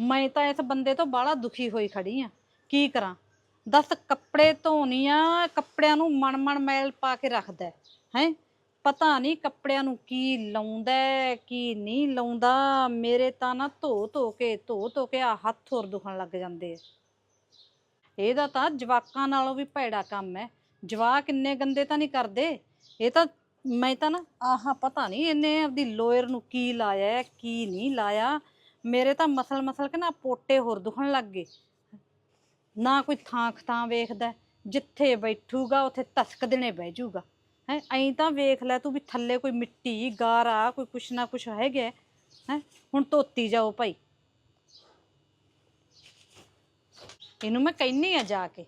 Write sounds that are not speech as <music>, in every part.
ਮੈਂ ਤਾਂ ਇਸ ਬੰਦੇ ਤੋਂ ਬਾਹਲਾ ਦੁਖੀ ਹੋਈ ਖੜੀ ਆ। ਕੀ ਕਰਾਂ? ਦੱਸ ਕੱਪੜੇ ਧੋਣੀ ਆ ਕੱਪੜਿਆਂ ਨੂੰ ਮਣ ਮਣ ਮੈਲ ਪਾ ਕੇ ਰੱਖਦਾ ਹੈ ਹੈਂ? ਪਤਾ ਨਹੀਂ ਕੱਪੜਿਆਂ ਨੂੰ ਕੀ ਲਾਉਂਦਾ ਹੈ, ਕੀ ਨਹੀਂ ਲਾਉਂਦਾ। ਮੇਰੇ ਤਾਂ ਨਾ ਧੋ ਧੋ ਕੇ ਧੋ ਧੋ ਕੇ ਆ ਹੱਥ ਹੋਰ ਦੁਖਣ ਲੱਗ ਜਾਂਦੇ ਆ। ਇਹਦਾ ਤਾਂ ਜਵਾਕਾਂ ਨਾਲੋਂ ਵੀ ਭੈੜਾ ਕੰਮ ਹੈ। ਜਵਾਕ ਇੰਨੇ ਗੰਦੇ ਤਾਂ ਨਹੀਂ ਕਰਦੇ। ਇਹ ਤਾਂ ਮੈਂ ਤਾਂ ਨਾ ਆਹ ਪਤਾ ਨਹੀਂ ਇਹਨੇ ਆਪਦੀ ਲੋਇਰ ਨੂੰ ਕੀ ਲਾਇਆ ਹੈ, ਕੀ ਨਹੀਂ ਲਾਇਆ। ਮੇਰੇ ਤਾਂ ਮਸਲ ਮਸਲ ਕੇ ਨਾ ਪੋਟੇ ਹੋਰ ਦੁਖਣ ਲੱਗ ਗਏ। ਨਾ ਕੋਈ ਥਾਂ ਥਾਂ ਵੇਖਦਾ ਜਿੱਥੇ ਬੈਠੂਗਾ ਉੱਥੇ ਤਸਕ ਦੇਣੇ ਬਹਿ ਜਾਊਗਾ ਹੈ ਐਂ ਤਾਂ ਵੇਖ ਲੈ ਤੂੰ ਵੀ ਥੱਲੇ ਕੋਈ ਮਿੱਟੀ ਗਾਰਾ ਕੋਈ ਕੁਛ ਨਾ ਕੁਛ ਹੈਗਾ। ਹੈ ਹੁਣ ਧੋਤੀ ਜਾਓ ਭਾਈ। ਇਹਨੂੰ ਮੈਂ ਕਹਿੰਨੀ ਆ ਜਾ ਕੇ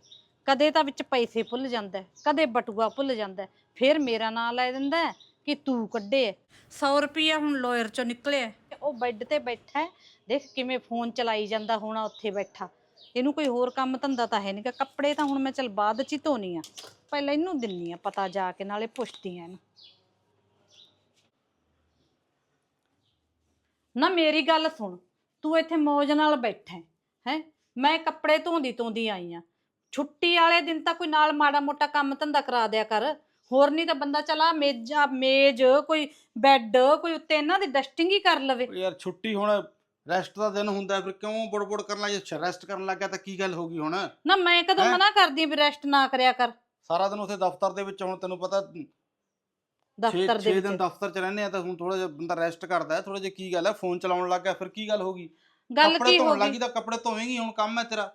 ਕਦੇ ਤਾਂ ਵਿੱਚ ਪੈਸੇ ਭੁੱਲ ਜਾਂਦਾ ਹੈ, ਕਦੇ ਬਟੂਆ ਭੁੱਲ ਜਾਂਦਾ ਹੈ, ਫਿਰ ਮੇਰਾ ਨਾਂ ਲੈ ਦਿੰਦਾ। ਹੈ ਕਿ ਤੂੰ ਕੱਢੇ 100 ਰੁਪਿਆ ਹੁਣ ਲਾਇਰ ਚੋਂ ਨਿਕਲਿਆ। ਉਹ ਬੈੱਡ ਤੇ ਬੈਠਾ ਹੈ, ਦੇਖ ਕਿਵੇਂ ਫੋਨ ਚਲਾਈ ਜਾਂਦਾ ਹੋਣਾ ਉੱਥੇ ਬੈਠਾ। ਇਹਨੂੰ ਕੋਈ ਹੋਰ ਕੰਮ ਧੰਦਾ ਤਾਂ ਹੈ ਨਹੀਂ ਕੱਪੜੇ ਤਾਂ ਹੁਣ ਮੈਂ ਚਲ ਬਾਅਦ ਚ ਹੀ ਧੋਣੀ ਆ। ਪਹਿਲਾਂ ਇਹਨੂੰ ਦਿੰਨੀ ਆ ਪਤਾ ਜਾ ਕੇ ਨਾਲੇ ਪੁੱਛਦੀ ਆ ਇਹਨੂੰ। ਨਾ ਮੇਰੀ ਗੱਲ ਸੁਣ। ਤੂੰ ਇੱਥੇ ਮੌਜ ਨਾਲ ਬੈਠਾ ਹੈ ਹੈਂ? ਮੈਂ ਕੱਪੜੇ ਧੋਂਦੀ ਧੋਂਦੀ ਆਈ ਆ। ਛੁੱਟੀ ਵਾਲੇ ਦਿਨ ਤਾਂ ਕੋਈ ਨਾਲ ਮਾੜਾ ਮੋਟਾ ਕੰਮ ਧੰਦਾ ਕਰਾ ਦਿਆ ਕਰ। ਹੋਰ ਨਹੀਂ ਤਾਂ ਬੰਦਾ ਚਲਾ ਮੇਜਾ ਮੇਜ ਕੋਈ ਬੈੱਡ ਕੋਈ ਉੱਤੇ ਇਹਨਾਂ ਦੀ ਡਸਟਿੰਗ ਹੀ ਕਰ ਲਵੇ। ਉਹ ਯਾਰ ਛੁੱਟੀ ਹੁਣ ਰੈਸਟ ਦਾ ਦਿਨ ਹੁੰਦਾ ਫਿਰ ਕਿਉਂ ਬੜਬੜ ਕਰਨ ਲੱਗ ਜਾ ਰੈਸਟ ਕਰਨ ਲੱਗ ਤਾਂ ਕੀ ਗੱਲ ਹੋ ਗਈ ਹੁਣ? ਨਾ ਮੈਂ ਕਦੋਂ ਹੈਂ? ਮਨਾ ਕਰਦੀ ਵੀ ਰੈਸਟ ਨਾ ਕਰਿਆ ਕਰ। ਸਾਰਾ ਦਿਨ ਉੱਥੇ ਦਫ਼ਤਰ ਦੇ ਵਿੱਚ ਹੁਣ ਤੈਨੂੰ ਪਤਾ 6 ਦਫ਼ਤਰ ਦੇ ਦਿਨ ਵਿੱਚ। ਦਫ਼ਤਰ ਚ ਰਹਿੰਦੇ ਆ ਤਾਂ ਹੁਣ ਥੋੜਾ ਜਿਹਾ ਬੰਦਾ ਰੈਸਟ ਕਰਦਾ ਹੈ ਥੋੜਾ ਜਿਹਾ ਕੀ ਗੱਲ ਹੈ? ਫੋਨ ਚਲਾਉਣ ਲੱਗ ਗਿਆ ਫਿਰ ਕੀ ਗੱਲ ਹੋ ਗਈ? ਗੱਲ ਕੱਪੜੇ ਕੀ ਹੋ ਲੱਗੀ ਗਈ ਤਾਂ ਕੱਪੜੇ ਧੋਵੇਂਗੀ ਹੁਣ ਕੰਮ ਹੈ ਤੇਰਾ।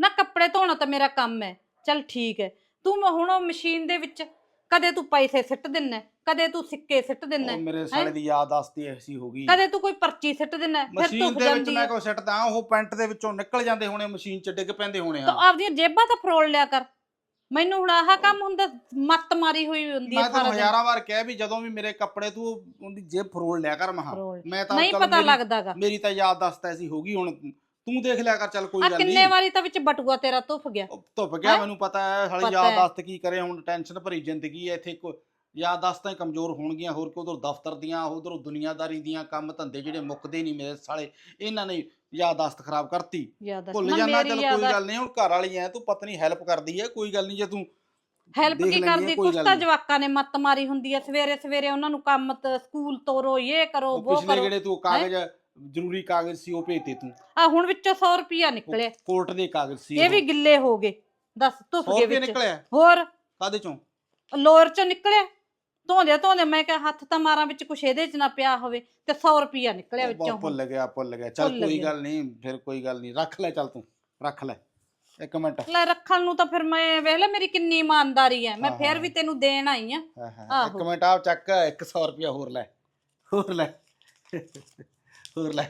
ਨਾ ਕੱਪੜੇ ਧੋਣਾ ਤਾਂ ਮੇਰਾ ਕੰਮ ਹੈ। ਚੱਲ ਠੀਕ ਹੈ। ਤੂੰ ਮ- ਹੁਣ ਉਹ ਮਸ਼ੀਨ ਦੇ ਵਿੱਚ ਕਦੇ ਤੂੰ ਪੈਸੇ ਸਿੱਟ ਦਿੰਨਾ ਕਦੇ ਤੂੰ ਸਿੱਕੇ ਸਿੱਟ ਦਿੰਨਾ ਉਹ ਮੇਰੇ ਸਾਲੇ ਦੀ ਯਾਦਾਸ਼ਤੀ ਐਸੀ ਹੋ ਗਈ। ਕਦੇ ਤੂੰ ਕੋਈ ਪਰਚੀ ਸਿੱਟ ਦਿੰਨਾ ਫਿਰ ਮਸ਼ੀਨ ਧੁੱਪ ਦੇ ਵਿੱਚ ਜਾਂਦੀ ਮੈਂ ਹੈ ਕੋਈ ਸਿੱਟਦਾ ਉਹ ਪੈਂਟ ਦੇ ਵਿੱਚੋਂ ਨਿਕਲ ਜਾਂਦੇ ਹੋਣੇ ਮਸ਼ੀਨ ਚ ਡਿੱਗ ਪੈਂਦੇ ਹੋਣੇ ਤਾਂ ਆ ਆਪਦੀਆਂ ਜੇਬਾਂ ਤਾਂ ਫਰੋਲ ਲਿਆ ਕਰ। ਮੈਨੂੰ ਹੁਣ ਆਹ ਕੰਮ ਹੁੰਦਾ ਮੱਤ ਮਾਰੀ ਹੋਈ ਹੁੰਦੀ ਹੈ ਮੈਂ ਤੈਨੂੰ ਸਾਰਾ ਦਿਨ। ਹਜ਼ਾਰਾਂ ਵਾਰ ਕਿਹਾ ਵੀ ਜਦੋਂ ਵੀ ਮੇਰੇ ਕੱਪੜੇ ਤੂੰ ਉਹਦੀ ਜੇਬ ਫਰੋਲ ਲਿਆ ਕਰ ਮਹਾ। ਫਰੋਲ। ਮੈਂ ਤਾਂ ਨਹੀਂ ਚੱਲ ਪਤਾ ਮੇਰੀ- ਲੱਗਦਾਗਾ। ਮੇਰੀ ਤਾਂ ਯਾਦਾਸ਼ਤ ਐਸੀ ਹੋ ਗਈ ਹੁਣ। ਤੂੰ ਦੇਖ ਲਿਆ ਕਰ ਚੱਲ ਕੋਈ ਆ ਗੱਲ ਕਿੰਨੇ ਨਹੀਂ। ਵਾਰੀ ਤਾਂ ਵਿੱਚ ਬਟੂਆ ਤੇਰਾ ਧੁੱਫ ਗਿਆ। ਉਹ ਧੁੱਪ ਗਿਆ ਹੈਂ? ਮੈਨੂੰ ਪਤਾ ਹੈ ਸਾਲੀ ਪਤਾ ਹੈ। ਯਾਦਾਸ਼ਤ ਕੀ ਕਰੇ ਹੁਣ ਟੈਨਸ਼ਨ ਭਰੀ ਜ਼ਿੰਦਗੀ ਹੈ ਇੱਥੇ ਕੋ ਯਾਦਾਸ਼ਤਾਂ ਹੀ ਕਮਜ਼ੋਰ ਹੋਣਗੀਆਂ ਹੋਰ ਕਿ ਉਧਰ ਦਫ਼ਤਰ ਦੀਆਂ ਉਧਰ ਦੁਨੀਆਦਾਰੀ ਦੀਆਂ ਕੰਮ ਧੰਦੇ ਜਿਹੜੇ ਮੁੱਕਦੇ ਨਹੀਂ ਮੇਰੇ ਸਾਲੇ ਇਹਨਾਂ ਨੇ ਯਾਦਾਸ਼ਤ ਖਰਾਬ ਕਰਤੀ। ਯਾਦ ਭੁੱਲ ਜਾਣਾ ਚੱਲ ਕੋਈ ਗੱਲ ਨਹੀਂ ਹੁਣ ਘਰ ਵਾਲੀ ਐ ਤੂੰ ਪਤਨੀ ਹੈਲਪ ਕਰਦੀ ਐ ਕੋਈ ਗੱਲ ਨਹੀਂ ਜੇ ਤੂੰ ਹੈਲਪ ਦੇਖ ਕੀ ਲੈਂਦੀ ਹੈ, ਕਰਦੀ? ਕੋਈ ਕੁਛ ਗੱਲ ਤਾਂ ਨਹੀਂ। ਜਵਾਕਾਂ ਨੇ ਮੱਤ ਮਾਰੀ ਹੁੰਦੀ ਹੈ ਸਵੇਰੇ ਸਵੇਰੇ ਉਹਨਾਂ ਨੂੰ ਕੰਮ ਤੇ ਸਕੂਲ ਤੋਰੋ ਇਹ ਕਰੋ ਉਹ ਉਹ ਪਿਛਲੇ ਕਰੋ। ਜਿਹੜੇ ਤੂੰ ਕਾਗਜ਼ ਜ਼ਰੂਰੀ ਕਾਗਜ਼ ਸੀ ਉਹ ਭੇਜਤੇ ਤੂੰ। ਆ ਹੁਣ ਵਿੱਚੋਂ 100 ਰੁਪਿਆ ਨਿਕਲਿਆ। ਕੋਰਟ ਦੇ ਕਾਗਜ਼ ਸੀ ਇਹ ਵੀ ਗਿੱਲੇ ਹੋ ਗਏ। ਦੱਸ ਧੁੱਫ ਗਏ ਵਿੱਚ। ਨਿਕਲਿਆ? ਹੋਰ? ਕਾਦੇ ਚੋਂ? ਲੋਅਰ ਚੋਂ ਨਿਕਲਿਆ। ਧੋਂਦੇ ਧੋਂਦੇ ਮੈਂ ਕਿਹਾ ਹੱਥ ਤਾਂ ਮਾਰਾਂ ਵਿੱਚ ਕੁਛ ਇਹਦੇ ਚ ਨਾ ਪਿਆ ਹੋਵੇ ਤੇ 100 ਰੁਪਿਆ ਨਿਕਲਿਆ ਵਿੱਚੋਂ ਭੁੱਲ ਗਿਆ ਭੁੱਲ ਗਿਆ। ਚੱਲ ਕੋਈ। ਗੱਲ ਨਹੀਂ ਫਿਰ ਕੋਈ ਗੱਲ ਨਹੀਂ। ਰੱਖ ਲੈ ਚੱਲ ਤੂੰ। ਰੱਖ ਲੈ। ਇੱਕ ਮਿੰਟ। ਲੈ ਰੱਖਣ ਨੂੰ ਤਾਂ ਫਿਰ ਮੈਂ ਵੇਖ ਲੈ ਮੇਰੀ ਕਿੰਨੀ ਇਮਾਨਦਾਰੀ ਹੈ। ਮੈਂ ਫਿਰ। ਵੀ ਤੈਨੂੰ ਦੇਣ ਆਈ ਆ ਇੱਕ। ਮਿੰਟ ਆਪ ਚੱਕ। 100 ਰੁਪਿਆ ਹੋਰ ਲੈ। ਹੋਰ ਲੈ। ਹੋਰ ਲੈ।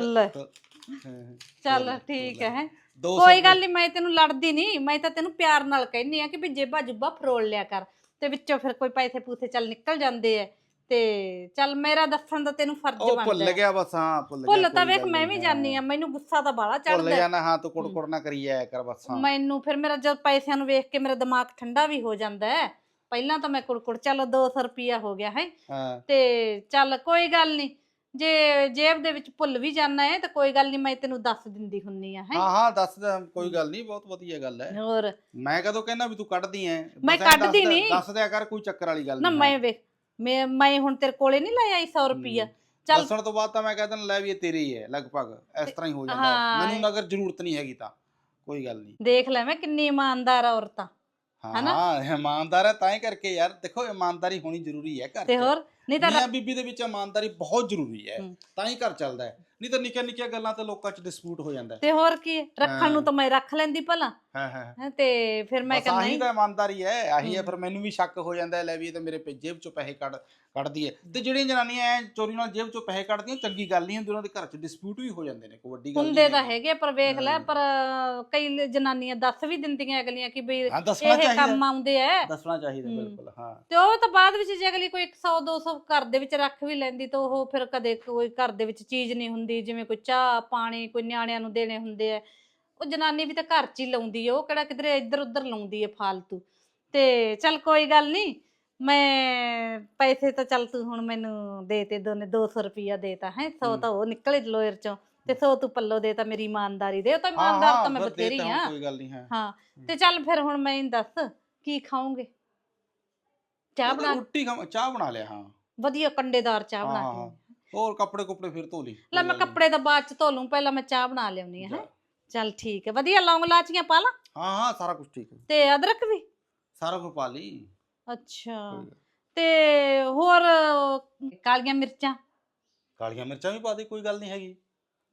ਲੈ। ਹਾਂ, ਚੱਲ ਠੀਕ। ਹੈ। ਦੋ ਸੌ ਕੋਈ ਗੱਲ ਨਹੀਂ ਮੈਂ ਤੈਨੂੰ ਲੜਦੀ ਨਹੀਂ ਮੈਂ ਤਾਂ ਤੈਨੂੰ ਪਿਆਰ ਨਾਲ ਕਹਿੰਨੀ ਆ ਕਿ ਵੀ ਜੇਬਾ ਜੁਬਾ ਫਰੋਲ ਲਿਆ ਕਰ। ਤੇ ਵਿੱਚੋਂ ਫਿਰ ਕੋਈ ਪੈਸੇ ਪੂਸੇ ਚੱਲ ਨਿਕਲ ਜਾਂਦੇ ਐ ਤੇ ਚੱਲ ਮੇਰਾ ਦੱਸਣ ਦਾ ਤੈਨੂੰ ਫਰਜ਼ ਉਹ ਬਣਦਾ ਭੁੱਲ ਹੈ। ਗਿਆ ਬਸ ਹਾਂ ਭੁੱਲ ਗਿਆ ਭੁੱਲ ਤਾਂ ਕੋਈ ਵੇਖ ਗੱਲ ਮੈਂ ਨਹੀਂ, ਵੀ ਜਾਣੀ ਆ ਮੈਨੂੰ ਗੁੱਸਾ ਤਾਂ ਬਾਲਾ ਭੁੱਲ ਚੜਦਾ ਜਾਣਾ ਹਾਂ ਤੂੰ ਕੁੜਕੁੜ ਨਾ ਕਰੀ ਜਾਇਆ ਕਰ ਬਸ ਹਾਂ। ਮੈਨੂੰ ਫਿਰ ਮੇਰਾ ਜਦ ਪੈਸਿਆਂ ਨੂੰ ਵੇਖ ਕੇ ਮੇਰਾ ਦਿਮਾਗ ਠੰਡਾ ਵੀ ਹੋ ਜਾਂਦਾ ਹੈ। ਪਹਿਲਾਂ ਤਾਂ ਮੈਂ ਕੁੜਕੁੜ ਚਲੋ 200 ਰੁਪਿਆ ਹੋ ਗਿਆ ਹੈ। ਹਾਂ। ਤੇ ਚੱਲ ਕੋਈ ਗੱਲ ਨਹੀਂ ਜੇ ਜੇਬ ਦੇ ਵਿੱਚ ਭੁੱਲ ਵੀ ਜਾਣਾ ਹੈ ਤਾਂ ਕੋਈ ਗੱਲ ਨਹੀਂ ਮੈਂ ਤੈਨੂੰ ਦੱਸ ਦਿੰਦੀ ਹੁੰਨੀ ਆ ਹੈ ਹਾਂ ਹਾਂ ਦੱਸ ਦੇ, ਕੋਈ ਗੱਲ ਨਹੀਂ ਬਹੁਤ ਵਧੀਆ ਗੱਲ ਹੈ ਹੋਰ ਮੈਂ ਕਦੋਂ ਕਹਿਣਾ ਵੀ ਤੂੰ ਕੱਢਦੀ ਐ ਮੈਂ ਕੱਢਦੀ ਨਹੀਂ। ਦੱਸ ਦਿਆ ਕਰ ਕੋਈ ਚੱਕਰ ਵਾਲੀ ਗੱਲ ਨਾ ਨਹੀਂ ਮੈਂ ਵੇਖ ਮੈਂ ਮੈਂ ਹੁਣ ਤੇਰੇ ਕੋਲੇ ਨਹੀਂ ਲੈ ਆਈ 100 ਰੁਪਿਆ ਚੱਲ ਦੱਸਣ ਤੋਂ ਬਾਅਦ ਤਾਂ ਮੈਂ ਕਹਿੰਦਾ ਲੈ ਵੀ ਇਹ ਤੇਰੀ ਹੀ ਲਗਭਗ ਇਸ ਤਰ੍ਹਾਂ ਹੀ ਹੋ ਜਾਂਦਾ ਹਾਂ। ਹੈ। ਮੈਨੂੰ ਅਗਰ ਜ਼ਰੂਰਤ ਨਹੀਂ ਹੈਗੀ ਤਾਂ ਕੋਈ ਗੱਲ ਨਹੀਂ ਦੇਖ ਲੈ ਮੈਂ ਕਿੰਨੀ ਇਮਾਨਦਾਰ ਔਰਤਾਂ ਹਨਾ? ਹਾਂ ਇਮਾਨਦਾਰ ਹੈ ਤਾਂ ਹੀ ਕਰਕੇ ਯਾਰ ਦੇਖੋ ਇਮਾਨਦਾਰੀ ਹੋਣੀ ਜ਼ਰੂਰੀ ਹੈ ਘਰ ਤੇ 'ਚ। ਹੋਰ ਨਹੀਂ ਤਾਂ ਮੀਆਂ ਬੀਬੀ ਦੇ ਵਿੱਚ ਇਮਾਨਦਾਰੀ ਬਹੁਤ ਜ਼ਰੂਰੀ ਹੂੰ। ਤਾਂ ਹੀ ਘਰ ਚੱਲਦਾ ਹੈ ਨਹੀਂ ਤਾਂ ਨਿੱਕੀਆਂ ਨਿੱਕੀਆਂ ਗੱਲਾਂ ਤੇ ਲੋਕਾਂ 'ਚ ਡਿਸਪਿਊਟ ਹੋ ਜਾਂਦਾ ਹੈ ਤੇ ਹੋਰ ਕੀ ਹੈ? ਰੱਖਣ ਨੂੰ। ਤਾਂ ਮੈਂ ਰੱਖ ਲੈਂਦੀ ਭਲਾ ਹਾਂ ਹਾਂ ਹੈਂ, ਤੇ ਫਿਰ ਮੈਂ ਕਹਿੰਦਾ ਆਹੀ ਨਹੀਂ ਤਾਂ ਇਮਾਨਦਾਰੀ ਹੈ ਆਹੀ ਹੈ। ਫਿਰ ਮੈਨੂੰ ਵੀ ਸ਼ੱਕ ਹੋ ਜਾਂਦਾ ਹੈ ਲੈ ਵੀ ਇਹ ਤਾਂ ਮੇਰੇ ਪੇ ਜੇਬ ਚੋਂ ਪੈਸੇ ਕੱਢ ਕੱਢਦੀ ਹੈ ਤੇ ਜਿਹੜੀਆਂ ਜਨਾਨੀਆਂ ਐ ਚੋਰੀ ਨਾਲ ਜੇਬ ਚੋਂ ਪੈਸੇ ਕੱਢਦੀਆਂ ਚੰਗੀ ਗੱਲ ਨਹੀਂ ਹੁੰਦੀ ਉਹਨਾਂ ਦੇ ਘਰ 'ਚ ਡਿਸਪਿਊਟ ਵੀ ਹੋ ਜਾਂਦੇ ਨੇ ਕੋਈ ਵੱਡੀ ਗੱਲ ਹੁੰਦੇ ਨਹੀਂ ਤਾਂ ਹੈਗੀ। ਹੈਗੇ ਪਰ ਵੇਖ ਲੈ। ਪਰ ਕਈ ਲ- ਜਨਾਨੀਆਂ ਦੱਸ ਵੀ ਦਿੰਦੀਆਂ ਅਗਲੀਆਂ ਕਿ ਹਾਂ ਦੱਸਣਾ ਇਹ ਚਾਹੀਦਾ ਕੰਮ ਆਉਂਦੇ ਐ ਦੱਸਣਾ ਚਾਹੀਦਾ ਹੂੰ। ਬਿਲਕੁਲ ਹਾਂ ਤੇ ਉਹ ਤਾਂ ਬਾਅਦ ਵਿੱਚ ਜੇ ਅਗਲੀ ਕੋਈ 100 200 ਘਰ ਦੇ ਵਿੱਚ ਰੱਖ ਵੀ ਲੈਂਦੀ ਤਾਂ ਉਹ ਫਿਰ ਕਦੇ ਕੋਈ ਘਰ ਦੇ ਵਿੱਚ ਚੀਜ਼ ਨਹੀਂ ਹੁੰਦੀ ਜਿਵੇਂ ਕੋਈ ਚਾਹ ਪਾਣੀ ਕੋਈ ਨਿਆਣਿਆਂ ਨੂੰ ਦੇਣੇ ਹੁੰਦੇ ਐ ਉਹ ਜਨਾਨੀ ਵੀ ਤਾਂ ਘਰ 'ਚ ਹੀ ਲਾਉਂਦੀ ਐ ਉਹ ਕਿਹੜਾ ਕਿਧਰੇ ਇੱਧਰ ਉੱਧਰ ਲਾਉਂਦੀ ਐ ਫਾਲਤੂ। ਤੇ ਚੱਲ ਕੋਈ ਗੱਲ ਨਹੀਂ ਮੈਂ ਪੈਸੇ ਤਾਂ ਚੱਲ ਤੂੰ ਹੁਣ ਮੈਨੂੰ ਦੇ ਤੇ ਦੋਨੇ 200 ਰੁਪਿਆ ਦੇਤਾ ਹੈ 100 ਤਾਂ ਉਹ ਨਿਕਲੇ ਲੋਇਰ ਚੋਂ ਤੇ ਸੋ ਤੂੰ ਪੱਲੋ ਦੇ ਤਾਂ ਮੇਰੀ ਇਮਾਨਦਾਰੀ ਦੇ ਉਹ ਤਾਂ ਇਮਾਨਦਾਰ ਤਾਂ ਮੈਂ ਬਥੇਰੀ ਆ। ਕੋਈ ਗੱਲ ਨਹੀਂ ਹੈ। ਹਾਂ ਤੇ ਚੱਲ ਫਿਰ ਹੁਣ ਮੈਂ ਦੱਸ ਕੀ ਖਾਓਗੇ? ਚਾਹ ਬਣਾ ਰੋਟੀ ਖਾ ਚਾਹ ਬਣਾ ਲਿਆ ਹਾਂ। ਵਧੀਆ ਕੰਡੇਦਾਰ ਚਾਹ ਬਣਾ ਕੇ। ਹੋਰ ਕੱਪੜੇ ਕੁਪੜੇ ਫਿਰ ਧੋ ਲਈ। ਲੈ ਮੈਂ। ਕੱਪੜੇ ਤਾਂ ਬਾਅਦ ਚ ਧੋ ਲੂੰ ਪਹਿਲਾਂ ਮੈਂ ਚਾਹ ਬਣਾ ਲਿਆਉਣੀ ਹੈ। ਚੱਲ ਠੀਕ ਹੈ। ਵਧੀਆ ਲੌਂਗ ਲਾਚੀਆਂ ਪਾ ਲਾ? ਹਾਂ ਹਾਂ ਸਾਰਾ ਕੁਝ ਠੀਕ ਹੈ। ਤੇ ਅਦਰਕ ਵੀ? ਸਾਰਾ ਕੁਝ ਪਾ ਲਈ। ਅੱਛਾ। ਤੇ ਹੋਰ ਕਾਲੀਆਂ ਮਿਰਚਾਂ? ਕਾਲੀਆਂ ਮਿਰਚਾਂ ਵੀ ਪਾ ਦੇ ਕੋਈ ਗੱਲ ਨਹੀਂ ਹੈਗੀ।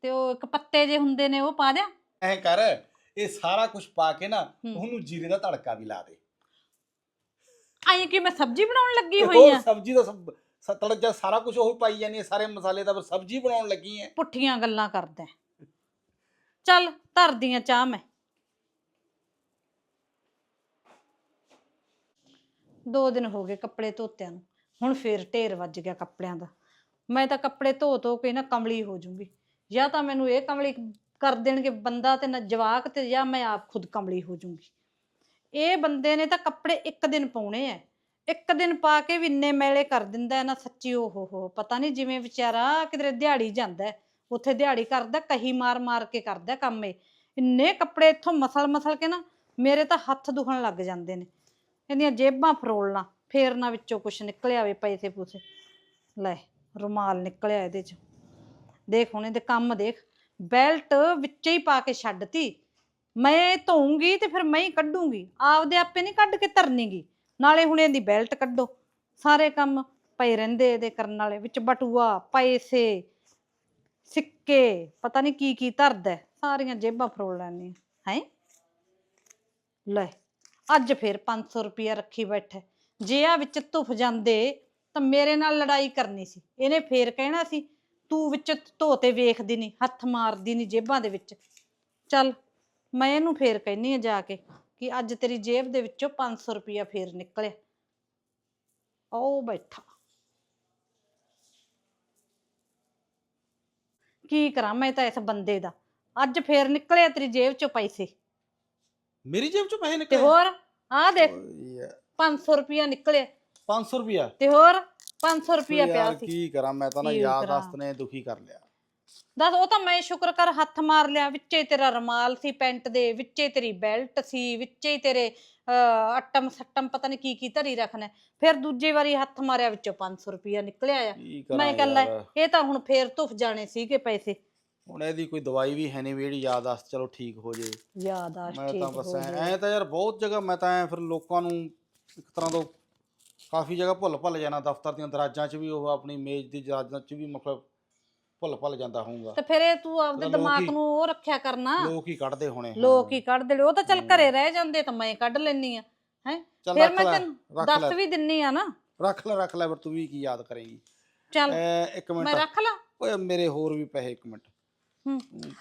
ਤੇ ਉਹ ਇੱਕ ਪੱਤੇ ਜੇ ਹੁੰਦੇ ਨੇ ਉਹ ਪਾ ਦਿਆਂ? ਐ ਕਰ ਇਹ ਸਾਰਾ ਕੁਝ ਪਾ ਕੇ ਨਾ ਹੂੰ। ਉਹਨੂੰ ਜੀਰੇ ਦਾ ਤੜਕਾ ਵੀ ਲਾ ਦੇ। ਐਂ ਕਿ ਮੈਂ ਸਬਜ਼ੀ ਬਣਾਉਣ ਲੱਗੀ ਹੋਈ ਆ? ਸਬਜ਼ੀ ਦਾ ਸ- ਤੜਕਾ ਸਾਰਾ ਕੁਝ ਉਹ ਪਾਈ ਜਾਨੀ ਹੈ, ਸਾਰੇ ਮਸਾਲੇ ਦਾ ਸਬਜ਼ੀ ਬਣਾਉਣ ਲੱਗੀ ਹੈ। ਪੁੱਠੀਆਂ ਗੱਲਾਂ ਕਰਦਾ ਹੈ। ਚੱਲ, ਧਰਦੀ ਆ ਚਾਹ ਮੈਂ। ਦੋ ਦਿਨ ਹੋ ਗਏ ਕੱਪੜੇ ਧੋਤਿਆਂ ਨੂੰ। ਹੁਣ ਫੇਰ ਢੇਰ ਵੱਜ ਗਿਆ ਕੱਪੜਿਆਂ ਦਾ। ਮੈਂ ਤਾਂ ਕੱਪੜੇ ਧੋ ਧੋ ਕੇ ਨਾ ਕਮਲੀ ਹੋ ਜੂੰਗੀ ਜਾਂ ਤਾਂ ਮੈਨੂੰ ਇਹ ਕਮਲੀ ਕਰ ਦੇਣਗੇ ਬੰਦਾ ਤੇ ਨਾ ਜਵਾਕ ਤੇ, ਜਾਂ ਮੈਂ ਆਪ ਖੁਦ ਕਮਲੀ ਹੋ ਜੂੰਗੀ ਇਹ ਬੰਦੇ ਨੇ ਤਾਂ ਕੱਪੜੇ ਇੱਕ ਦਿਨ ਪਾਉਣੇ ਐ ਇੱਕ ਦਿਨ ਪਾ ਕੇ ਵੀ ਇੰਨੇ ਮੈਲੇ ਕਰ ਦਿੰਦਾ ਹੈ ਨਾ ਸੱਚੀ ਓ ਹੋ ਪਤਾ ਨਹੀਂ ਜਿਵੇਂ ਵਿਚਾਰਾ ਕਿਧਰੇ ਦਿਹਾੜੀ ਜਾਂਦਾ ਹੈ, ਉੱਥੇ ਦਿਹਾੜੀ ਕਰਦਾ ਕਹੀ ਮਾਰ ਮਾਰ ਕੇ ਕਰਦਾ ਕੰਮ ਇਹ। ਇੰਨੇ ਕੱਪੜੇ ਇੱਥੋਂ ਮਸਲ ਮਸਲ ਕੇ ਨਾ ਮੇਰੇ ਤਾਂ ਹੱਥ ਦੁਖਣ ਲੱਗ ਜਾਂਦੇ ਨੇ। ਇਹਦੀਆਂ ਜੇਬਾਂ ਫਰੋਲਣਾ ਫੇਰ ਨਾ ਵਿੱਚੋਂ ਕੁਛ ਨਿਕਲਿਆ ਵੇ ਪੈਸੇ ਪੂਸੇ। ਲੈ ਰੁਮਾਲ ਨਿਕਲਿਆ ਇਹਦੇ ਚ। ਦੇਖ ਹੁਣ ਇਹਦੇ ਕੰਮ ਦੇਖ ਬੈਲਟ ਵਿੱਚੇ ਹੀ ਪਾ ਕੇ ਛੱਡਤੀ। ਮੈਂ ਧੋਉਂਗੀ ਤੇ ਫਿਰ ਮੈਂ ਹੀ ਕੱਢੂੰਗੀ। ਆਪਦੇ ਆਪੇ ਨਹੀਂ ਕੱਢ ਕੇ ਧਰਨੀਗੀ। ਨਾਲੇ ਹੁਣ ਇਹਦੀ ਬੈਲਟ ਕੱਢੋ। ਸਾਰੇ ਕੰਮ ਪਏ ਰਹਿੰਦੇ ਇਹਦੇ ਕਰਨ ਵਾਲੇ, ਵਿੱਚ ਬਟੂਆ, ਪੈਸੇ, ਸਿੱਕੇ, ਪਤਾ ਨਹੀਂ ਕੀ ਕੀ ਧਰਦਾ ਹੈ। ਸਾਰੀਆਂ ਜੇਬਾਂ ਫਰੋਲ ਲੈਣੀ ਹੈ? ਲੈ, ਅੱਜ ਫਿਰ 500 ਰੁਪਇਆ ਰੱਖੀ ਬੈਠਾ ਜੇ ਆ ਵਿੱਚ ਧੁੱਫ ਜਾਂਦੇ, ਤਾਂ ਮੇਰੇ ਨਾਲ ਲੜਾਈ ਕਰਨੀ ਸੀ। ਇਹਨੇ ਫੇਰ ਕਹਿਣਾ ਸੀ, ਤੂੰ ਵਿੱਚ ਧੋਤੇ ਵੇਖਦੀ ਨਹੀਂ ਹੱਥ ਮਾਰਦੀ ਨਹੀਂ ਜੇਬਾਂ ਦੇ ਵਿੱਚ। ਚੱਲ, ਮੈਂ ਇਹਨੂੰ ਫੇਰ ਕਹਿਨੀ ਆ ਜਾ ਕੇ ਕਿ ਅੱਜ ਤੇਰੀ ਜੇਬ ਦੇ ਵਿੱਚੋਂ 500 ਰੁਪਇਆ ਫੇਰ ਨਿਕਲਿਆ। ਉਹ ਬੈਠਾ। ਕੀ ਕਰਾਂ ਮੈਂ ਤਾਂ ਇਸ ਬੰਦੇ ਦਾ। ਅੱਜ ਫੇਰ ਨਿਕਲਿਆ ਤੇਰੀ ਜੇਬ ਚੋਂ ਪੈਸੇ। ਮੇਰੀ ਜੇਬ ਚੋਂ ਪੈਸੇ ਤੇ ਨਿਕਲੇ? ਹੋਰ ਆਹ ਦੇਖ ਓਏ ਯਾਰ, 500 ਰੁਪਇਆ ਨਿਕਲਿਆ। 500 ਰੁਪਿਆ ਤੇ ਹੋਰ 500 ਰੁਪਇਆ ਪਿਆ ਯਾਰ ਸੀ। ਕੀ ਕਰਾਂ ਮੈਂ ਤਾਂ ਨਾ ਕੀ ਯਾਦ ਕਰਾਂ? ਦਸਤ ਨੇ ਦੁਖੀ ਕਰ ਲਿਆ। ਦੱਸ ਉਹ ਤਾਂ ਮੈਂ ਸ਼ੁਕਰ ਕਰ ਹੱਥ ਮਾਰ ਲਿਆ ਵਿੱਚੇ ਤੇਰਾ ਰਮਾਲ ਸੀ ਪੈਂਟ ਦੇ ਵਿੱਚੇ ਤੇਰੀ ਬੈਲਟ ਸੀ ਵਿੱਚੇ ਹੀ ਤੇਰੇ ਅਹ, ਅਟਮ ਸੱਟਮ ਪਤਾ ਨਹੀਂ ਕੀ ਕੀ ਧਰੀ ਰੱਖਣਾ। ਫਿਰ ਦੂਜੀ ਵਾਰੀ ਹੱਥ ਮਾਰਿਆ ਵਿੱਚੋਂ 500 ਰੁਪਇਆ ਨਿਕਲਿਆ ਆ। ਕੀ ਮੈਂ ਕਰਾਂ ਕਿਹਾ ਲੈ ਯਾਰ। ਇਹ ਤਾਂ ਹੁਣ ਫੇਰ ਧੁੱਫ ਜਾਣੇ ਸੀਗੇ ਪੈਸੇ। ਹੁਣ ਇਹਦੀ ਕੋਈ ਦਵਾਈ ਵੀ ਹੈ ਨਹੀਂ ਵੀ ਜਿਹੜੀ ਯਾਦ ਦਸਤ ਚਲੋ ਠੀਕ ਹੋ ਜੇ। ਯਾਦਾਸ਼ਤ ਮੈਂ ਠੀਕ ਤਾਂ ਬਸ ਹੋ ਐ ਜਾਏ। ਐਂ ਤਾਂ ਯਾਰ ਬਹੁਤ ਜਗ੍ਹਾ ਮੈਂ ਤਾਂ ਐ ਫਿਰ ਲੋਕਾਂ ਨੂੰ ਇੱਕ ਤਰ੍ਹਾਂ ਤੋਂ ਕਾਫੀ ਜਗ੍ਹਾ ਭੁੱਲ ਭੱਲ ਜਾਣਾ ਦਫ਼ਤਰ ਦੀਆਂ ਦਰਾਜਾਂ 'ਚ ਵੀ ਉਹ ਆਪਣੀ ਮੇਜ਼ ਦੀ ਦਰਾਜਾਂ 'ਚ ਵੀ ਮਤਲਬ ਭੁੱਲ ਭੱਲ ਜਾਂਦਾ ਹੋਊਗਾ। ਤੇ ਫਿਰ ਇਹ ਤੂੰ ਆਪਦੇ ਲੋਕ ਦਿਮਾਗ ਹੀ- ਨੂੰ ਉਹ ਰੱਖਿਆ ਕਰਨਾ। ਲੋਕ ਹੀ ਕੱਢਦੇ ਹੋਣੇ ਲੋਕ ਹੀ ਕੱਢ ਉਹ ਤਾਂ ਚੱਲ ਘਰੇ ਰਹਿ ਜਾਂਦੇ ਤਾਂ ਮੈਂ ਕੱਢ ਲੈਣੀ ਆ ਹੈ। ਚੱਲ ਫਿਰ ਰੱਖ ਮੈਂ ਲੈ ਤੈਨੂੰ ਰੱਖ ਦੱਸ ਲੈ ਵੀ ਦਿੰਨੀ ਆ ਨਾ। ਰੱਖ ਲੈ ਰੱਖ ਲੈ ਫਿਰ ਤੂੰ ਵੀ ਕੀ ਯਾਦ ਕਰੇਂਗੀ। ਚੱਲ ਐ ਇੱਕ ਮੈਂ ਮਿੰਟ ਰੱਖ ਲਾ? ਓਏ ਮੇਰੇ ਹੋਰ ਵੀ ਪੈਸੇ ਇੱਕ ਮਿੰਟ। ਹੂੰ।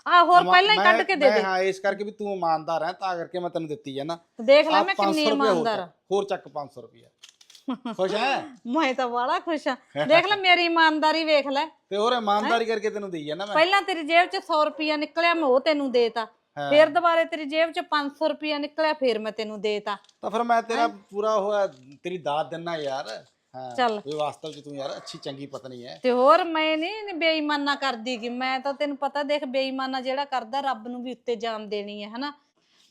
ਆ ਹੋਰ ਮੈਂ- ਪਹਿਲਾਂ ਹੀ ਕੱਢ ਮੈਂ- ਕੇ ਦੇ ਮੈਂ ਦੇ ਹਾਂ ਇਸ ਕਰਕੇ ਵੀ ਤੂੰ ਇਮਾਨਦਾਰ ਹੈ ਤਾਂ ਕਰਕੇ ਮੈਂ ਤੈਨੂੰ ਦਿੱਤੀ ਹੈ ਨਾ। ਦੇਖ ਲੈ ਮੈਂ 500 ਕਿੰਨੀ ਇਮਾਨਦਾਰ ਆ। ਹੋਰ ਚੱਕ 500 ਰੁਪਇਆ। ਖੁਸ਼ ਹੈ? <laughs> ਮੈਂ ਤਾਂ ਬੜਾ ਖੁਸ਼ ਆ <laughs> ਦੇਖ ਲੈ ਮੇਰੀ ਇਮਾਨਦਾਰੀ ਵੇਖ ਲੈ। ਤੇ ਹੋਰ ਇਮਾਨਦਾਰੀ ਕਰਕੇ ਤੈਨੂੰ ਦਈ ਹੈ ਨਾ ਮੈਂ? ਪਹਿਲਾਂ ਤੇਰੀ ਜੇਬ 'ਚ 100 ਰੁਪਿਆ ਨਿਕਲਿਆ ਮੈਂ ਉਹ ਤੈਨੂੰ ਦੇਤਾ। ਹਾਂ। ਫਿਰ ਦੁਬਾਰੇ ਤੇਰੀ ਜੇਬ 'ਚ 500 ਰੁਪਿਆ ਨਿਕਲਿਆ ਫਿਰ ਮੈਂ ਤੈਨੂੰ ਦੇਤਾ। ਤਾਂ ਫਿਰ ਮੈਂ ਤੇਰਾ ਪੂਰਾ ਹੋਇਆ ਤੇਰੀ ਦਾਤ ਦਿੰਨਾ ਯਾਰ। ਹਾਂ ਚੱਲ। ਵੀ ਵਾਸਤਵ ਚ ਤੂੰ ਯਾਰ ਅੱਛੀ ਚੰਗੀ ਪਤਨੀ ਹੈ। ਤੇ ਹੋਰ ਮੈਂ ਨਹੀਂ ਬੇਈਮਾਨਾ ਕਰਦੀ ਕਿ ਮੈਂ ਤਾਂ ਤੈਨੂੰ ਪਤਾ ਦੇਖ ਬੇਈਮਾਨਾ ਜਿਹੜਾ ਕਰਦਾ ਰੱਬ ਨੂੰ ਵੀ ਉੱਤੇ ਜਾਨ ਦੇਣੀ ਹੈ ਹਨਾ?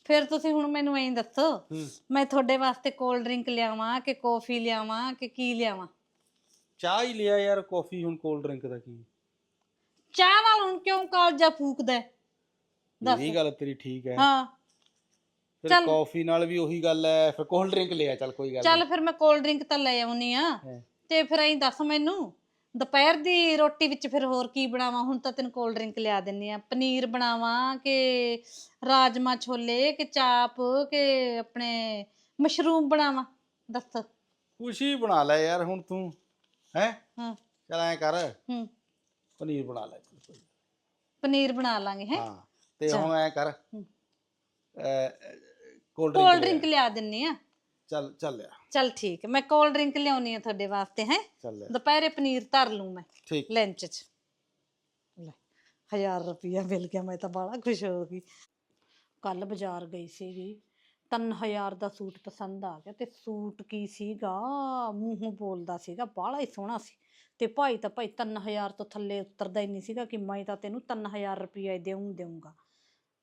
ਫਿਰ ਤੁਸੀਂ ਹੁਣ ਮੈਨੂੰ ਐਂ ਦੱਸੋ ਮੈਂ ਤੁਹਾਡੇ ਵਾਸਤੇ ਕੋਲਡ ਡਰਿੰਕ ਲਿਆਵਾਂ ਕਿ ਕੌਫੀ ਲਿਆਵਾਂ ਕਿ ਕੀ ਲਿਆਵਾਂ? ਚਾਹ ਹੀ ਲਿਆ ਯਾਰ ਕਾਫੀ ਹੁਣ ਕੋਲਡ ਡਰਿੰਕ ਦਾ ਕੀ? ਚਾਹ ਨਾਲ ਹੁਣ ਕਿਉਂ ਕਾਲਜਾ ਫੂਕਦਾ ਹੈ? ਦੱਸ। ਇਹ ਗੱਲ ਤੇਰੀ ਠੀਕ ਹੈ। ਹਾਂ। ਫਿਰ ਚੱਲ। ਕਾਫੀ ਨਾਲ ਵੀ ਉਹੀ ਗੱਲ ਹੈ ਫਿਰ ਕੋਲਡ ਡਰਿੰਕ ਲਿਆ ਚੱਲ ਕੋਈ ਗੱਲ ਚੱਲ ਫਿਰ ਮੈਂ ਕੋਲਡ ਡਰਿੰਕ ਤਾਂ ਲੈ ਆਉਣੀ ਆ। ਨਹੀਂ ਤੇ ਫਿਰ ਐਂ ਦੱਸ ਮੈਨੂੰ ਦੁਪਹਿਰ ਦੀ ਰੋਟੀ ਵਿੱਚ ਫਿਰ ਹੋਰ ਕੀ ਬਣਾਵਾਂ? ਹੁਣ ਤਾਂ ਤੈਨੂੰ ਕੋਲਡ ਡਰਿੰਕ ਲਿਆ ਦਿੰਨੀ ਆ। ਪਨੀਰ ਬਣਾਵਾਂ ਕਿ ਰਾਜਮਾ ਛੋਲੇ ਕਿ ਚਾਪ ਕਿ ਆਪਣੇ ਮਸ਼ਰੂਮ ਬਣਾਵਾਂ? ਦੱਸ। ਕੁਛ ਹੀ ਬਣਾ ਲੈ ਯਾਰ ਹੁਣ ਤੂੰ ਹੈ? ਹਾਂ। ਚੱਲ ਐ ਕਰ। ਹੂੰ। ਪਨੀਰ ਬਣਾ ਲੈ। ਚੱਲ ਕੋਈ ਪਨੀਰ ਬਣਾ ਲਾਂਗੇ ਹੈ? ਹਾਂ ਤੇ। ਹੁਣ ਐ ਕਰ। ਕੋਲਡ ਕੋਲਡ ਡਰਿੰਕ ਡਰਿੰਕ ਲਿਆ ਦਿੰਨੀ ਆ। ਚੱਲ ਚੱਲ ਲਿਆ ਚੱਲ ਠੀਕ ਹੈ ਮੈਂ ਕੋਲਡ ਡਰਿੰਕ ਲਿਆਉਣੀ ਆ ਤੁਹਾਡੇ ਵਾਸਤੇ ਹੈ? ਦੁਪਹਿਰੇ ਪਨੀਰ ਧਰ ਲੂੰ ਮੈਂ ਠੀਕ। ਲੰਚ ਚ। ਲੈ 1000 ਰੁਪਇਆ ਮਿਲ ਗਿਆ ਮੈਂ ਤਾਂ ਬਾਹਲਾ ਖੁਸ਼ ਹੋ ਗਈ। ਕੱਲ ਬਾਜ਼ਾਰ ਗਈ ਸੀਗੀ 3000 ਦਾ ਸੂਟ ਪਸੰਦ ਆ ਗਿਆ ਤੇ ਸੂਟ ਕੀ ਸੀਗਾ? ਮੂੰਹੋਂ ਬੋਲਦਾ ਸੀਗਾ ਬਾਹਲਾ ਹੀ ਸੋਹਣਾ ਸੀ। ਤੇ ਭਾਈ ਤਾਂ ਭਾਈ 3000 ਤੋਂ ਥੱਲੇ ਉਤਰਦਾ ਹੀ ਨਹੀਂ ਸੀਗਾ ਕਿ ਮੈਂ ਤਾਂ ਤੈਨੂੰ 3000 ਰੁਪਏ ਦੇਉਂ ਦੇਊਂਗਾ।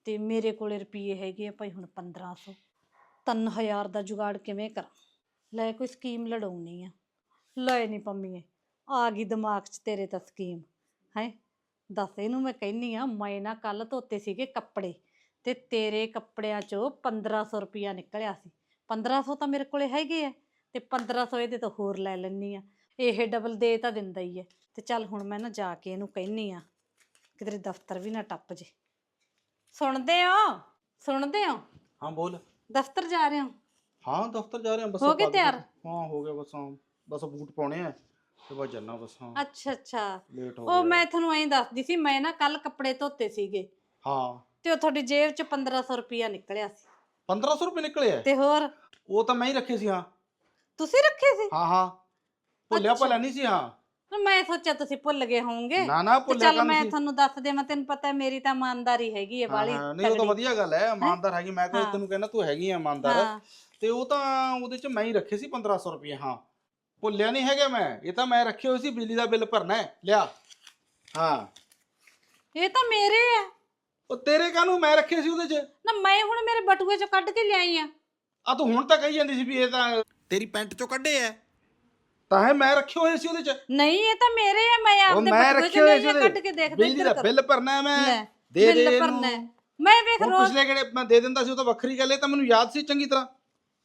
ਤੇ ਮੇਰੇ ਕੋਲੇ ਰੁਪਏ ਹੈਗੇ ਆ ਭਾਈ ਹੁਣ 1500 3000 ਦਾ ਜੁਗਾੜ ਕਿਵੇਂ ਕਰਾਂ? ਲੈ ਕੋਈ ਸਕੀਮ ਲੜਾਉਣੀ ਆ। ਲੈ ਨਹੀਂ ਪੰਮੀਏ ਆ ਗਈ ਦਿਮਾਗ 'ਚ ਤੇਰੇ ਤਾਂ ਸਕੀਮ। ਹੈ? ਦੱਸ ਇਹਨੂੰ ਮੈਂ ਕਹਿੰਨੀ ਆ, ਮੈਂ ਨਾ ਕੱਲ ਧੋਤੇ ਸੀਗੇ ਕੱਪੜੇ ਤੇ ਤੇਰੇ ਕੱਪੜਿਆਂ 'ਚੋਂ 1500 ਰੁਪਿਆ ਨਿਕਲਿਆ ਸੀ। 1500 ਤਾਂ ਮੇਰੇ ਕੋਲੇ ਹੈਗੇ ਆ ਤੇ 1500 ਇਹਦੇ ਤੋਂ ਹੋਰ ਲੈ ਲੈਣੀ ਆ। ਇਹ ਡਬਲ ਦੇ ਤਾਂ ਦਿੰਦਾ ਹੀ ਹੈ ਤੇ ਚੱਲ ਹੁਣ ਮੈਂ ਨਾ ਜਾ ਕੇ ਇਹਨੂੰ ਕਹਿੰਨੀ ਆ ਕਿਧਰੇ ਦਫ਼ਤਰ ਵੀ ਨਾ ਟੱਪ ਜੇ। ਸੁਣਦੇ ਹੋ? ਸੁਣਦੇ ਹੋ? ਹਾਂ, ਬੋਲ। ਦਫ਼ਤਰ ਜਾ ਰਹੇ ਹੋ? ਹਾਂ ਦਫ਼ਤਰ ਜਾ ਰਹੇ ਹਾਂ ਬਸ ਹੋ ਗਏ ਤਿਆਰ? ਹਾਂ ਹੋ ਗਿਆ ਬਸ ਹਾਂ। ਬਸ ਬੂਟ ਪਾਉਣੇ ਆ ਤੇ ਬਸ ਜੰਨਾ ਬਸ ਹਾਂ। ਅੱਛਾ ਅੱਛਾ। ਲੇਟ ਹੋ ਉਹ ਮੈਂ ਤੁਹਾਨੂੰ ਐਂ ਦੱਸਦੀ ਸੀ ਮੈਂ ਨਾ ਕੱਲ ਕੱਪੜੇ ਧੋਤੇ ਸੀਗੇ। ਹਾਂ। ਤੇ ਉਹ ਤੁਹਾਡੀ ਜੇਬ 'ਚ 1500 ਰੁਪਿਆ ਨਿਕਲਿਆ ਸੀ। 1500 ਰੁਪਏ ਨਿਕਲੇ ਆ? ਤੇ ਹੋਰ? ਉਹ ਤਾਂ ਮੈਂ ਹੀ ਰੱਖੇ ਸੀ ਹਾਂ। ਤੁਸੀਂ ਰੱਖੇ ਸੀ? ਹਾਂ ਹਾਂ। ਭੁੱਲਿਆ। ਭੁੱਲਿਆ ਨਹੀਂ ਸੀ ਹਾਂ। ਮੈਂ ਸੋਚਿਆ ਤੁਸੀਂ ਭੁੱਲ ਗਏ ਹੋਵੋਗੇ। ਨਾ ਨਾ ਤੇ ਭੁੱਲਿਆ ਚੱਲ ਕੰਮ ਮੈਂ ਸੀ? ਤੁਹਾਨੂੰ ਦੱਸ ਦੇ ਮੈਂ ਤੈਨੂੰ ਪਤਾ ਹੈ ਮੇਰੀ ਤਾਂ ਇਮਾਨਦਾਰੀ ਹੈਗੀ ਹੈ ਹਾਂ, ਬਾਲੀ ਹਾਂ, ਨਹੀਂ ਉਹ ਤਾਂ ਵਧੀਆ ਗੱਲ ਹੈ ਇਮਾਨਦਾਰ ਹੈਗੀ ਮੈਂ ਹਾਂ। ਤੈਨੂੰ ਕਹਿੰਦਾ ਤੂੰ ਹੈਗੀ ਆ ਇਮਾਨਦਾਰ। ਹਾਂ। ਤੇ ਉਹ ਤਾਂ ਉਹਦੇ ਚ ਮੈਂ ਹੀ ਰੱਖੇ ਸੀ 1500 ਰੁਪਏ ਹਾਂ। ਭੁੱਲਿਆ ਨਹੀਂ ਹੈਗਾ ਮੈਂ ਇਹ ਤਾਂ ਮੈਂ ਰੱਖੇ ਹੋਏ ਸੀ ਬਿਜਲੀ ਦਾ ਬਿੱਲ ਭਰਨਾ ਹੈ ਲਿਆ। ਹਾਂ। ਇਹ ਤਾਂ ਮੇਰੇ ਆ ਉਹ ਤੇਰੇ ਕਾਹਨੂੰ ਮੈਂ ਰੱਖੇ ਸੀ ਉਹਦੇ ਚ? ਨਾ ਮੈਂ ਹੁਣ ਮੇਰੇ ਬਟੂਏ 'ਚੋਂ ਕੱਢ ਕੇ ਲਿਆਈ ਆ। ਆ ਤੂੰ ਹੁਣ ਤਾਂ ਕਹੀ ਜਾਂਦੀ ਸੀ ਵੀ ਇਹ ਤਾਂ ਤੇਰੀ ਪੈਂਟ ਚੋਂ ਕੱਢੇ ਐ ਤਾਂ ਹੈ ਮੈਂ ਰੱਖੇ ਹੋਏ ਸੀ ਉਹਦੇ ਚ। ਨਹੀਂ ਇਹ ਤਾਂ ਮੇਰੇ ਆ ਮੈਂ ਉਹ ਆਪਦੇ ਮੈਂ ਬਟੂਏ 'ਚ ਰੱਖੇ ਹੋਏ ਸੀ ਆ ਕੱਢ ਕੇ ਦੇਖ ਬਿਜਲੀ ਦਾ ਬਿੱਲ ਭਰਨਾ ਹੈ ਮੈਂ। ਦੇ ਦੇ ਬਿੱਲ। ਭਰਨਾ ਹੈ। ਮੈਂ ਵੇਖ ਹੁਣ ਰੋਜ਼ ਪਿਛਲੇ ਕਿਹੜੇ ਮੈਂ ਦੇ ਦਿੰਦਾ ਸੀ ਉਹ ਤਾਂ ਵੱਖਰੀ ਗੱਲ ਹੈ ਤਾਂ ਮੈਨੂੰ ਯਾਦ ਸੀ ਚੰਗੀ ਤਰ੍ਹਾਂ।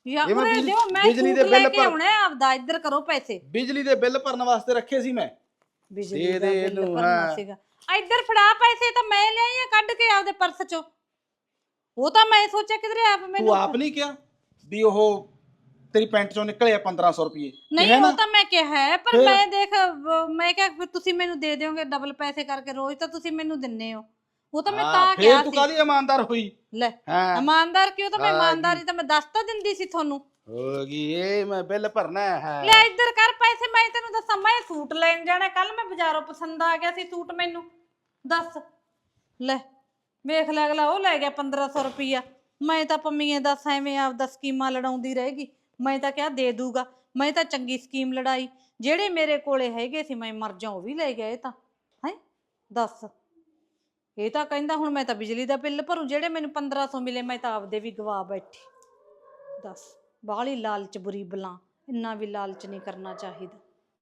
ਯਾ ਇਹ ਮੈਂ ਉਰੇ ਬਿਜਲੀ- ਦਿਓ ਮੈਂ ਬਿਜਲੀ ਦੇ ਬਿੱਲ ਭਰ- ਆਉਣਾ ਆਪਦਾ ਇੱਧਰ ਕਰੋ ਪੈਸੇ। ਬਿਜਲੀ ਦੇ ਬਿੱਲ ਭਰਨ ਵਾਸਤੇ ਰੱਖੇ ਸੀ ਮੈਂ। ਬਿਜਲੀ ਦੇ ਬਿੱਲ ਇਹਨੂੰ, ਭਰਨਾ ਹਾਂ। ਸੀਗਾ। ਇੱਧਰ ਫੜਾ ਪੈਸੇ ਤਾਂ ਮੈਂ ਲਿਆਈ ਆ ਕੱਢ ਕੇ ਆਪਦੇ ਪਰਸ 'ਚੋਂ। ਉਹ ਤਾਂ ਮੈਂ ਸੋਚਿਆ ਕਿਧਰੇ ਆਪ ਤੂੰ ਮੈਨੂੰ ਆਪ ਨਹੀਂ ਕਿਹਾ ਵੀ ਉਹ ਤੇਰੀ ਪੈਂਟ ਚੋਂ ਨਿਕਲੇ ਆ 1500 ਰੁਪਏ। ਨਹੀਂ ਉਹ ਤਾਂ ਮੈਂ ਕਿਹਾ ਹੈ ਪਰ ਫਿਰ? ਮੈਂ ਦੇਖ ਮੈਂ ਕਿਹਾ ਫਿਰ ਤੁਸੀਂ ਮੈਨੂੰ ਦੇ ਦਿਓਗੇ ਡਬਲ ਪੈਸੇ ਕਰਕੇ ਰੋਜ਼ ਤਾਂ ਤੁਸੀਂ ਮੈਨੂੰ ਦਿੰਨੇ ਹੋ। ਉਹ ਤਾਂ ਮੈਂ ਤਾਂ ਫੇਰ ਕਿਹਾ ਤੂੰ ਸੀ। ਕਾਹਦੀ ਇਮਾਨਦਾਰ ਹੋਈ? ਲੈ ਹਾਂ? ਇਮਾਨਦਾਰ ਕਿਉਂ? ਤਾਂ ਮੈਂ। ਇਮਾਨਦਾਰੀ ਤਾਂ ਮੈਂ ਦੱਸ ਤਾਂ ਦਿੰਦੀ ਸੀ ਤੁਹਾਨੂੰ। ਹੋ ਗਈ ਇਹ ਮੈਂ ਬਿੱਲ ਭਰਨਾ ਹੈ। ਲੈ ਇੱਧਰ ਕਰ ਪੈਸੇ ਮੈਂ ਤੈਨੂੰ ਦੱਸਾਂ। ਮੈਂ ਸੂਟ ਲੈਣ ਜਾਣਾ ਕੱਲ ਮੈਂ ਬਾਜ਼ਾਰੋਂ ਪਸੰਦ ਆ ਗਿਆ ਸੀ ਸੂਟ ਮੈਨੂੰ। ਦੱਸ। ਲੈ ਵੇਖ ਲੈ ਅਗਲਾ ਉਹ ਲੈ ਗਿਆ 1500 ਰੁਪਈਆ। ਮੈਂ ਤਾਂ ਪੰਮੀਏ ਦੱਸ ਐਵੇਂ ਆਪਦਾ ਸਕੀਮਾਂ ਲੜਾਉਂਦੀ ਰਹੇਗੀ ਮੈਂ ਤਾਂ ਕਿਹਾ ਦੇ ਦੂਗਾ, ਮੈਂ ਤਾਂ ਚੰਗੀ ਸਕੀਮ ਲੜਾਈ, ਜਿਹੜੇ ਮੇਰੇ ਕੋਲੇ ਹੈਗੇ ਸੀ ਮੈਂ ਮਰ ਜਾ ਉਹ ਵੀ ਲੈ ਗਏ ਤਾਂ, ਹੈ? ਦੱਸ। ਇਹ ਤਾਂ ਕਹਿੰਦਾ ਹੁਣ ਮੈਂ ਤਾਂ ਬਿਜਲੀ ਦਾ ਬਿੱਲ ਭਰੂ, ਜਿਹੜੇ ਮੈਨੂੰ 1500 ਮਿਲੇ ਮੈਂ ਤਾਂ ਆਪਦੇ ਵੀ ਗਵਾ ਬੈਠੀ। ਦੱਸ, ਬਾਹਲੀ ਲਾਲਚ ਬੁਰੀ ਬਲਾਂ, ਇੰਨਾ ਵੀ ਲਾਲਚ ਨਹੀਂ ਕਰਨਾ ਚਾਹੀਦਾ।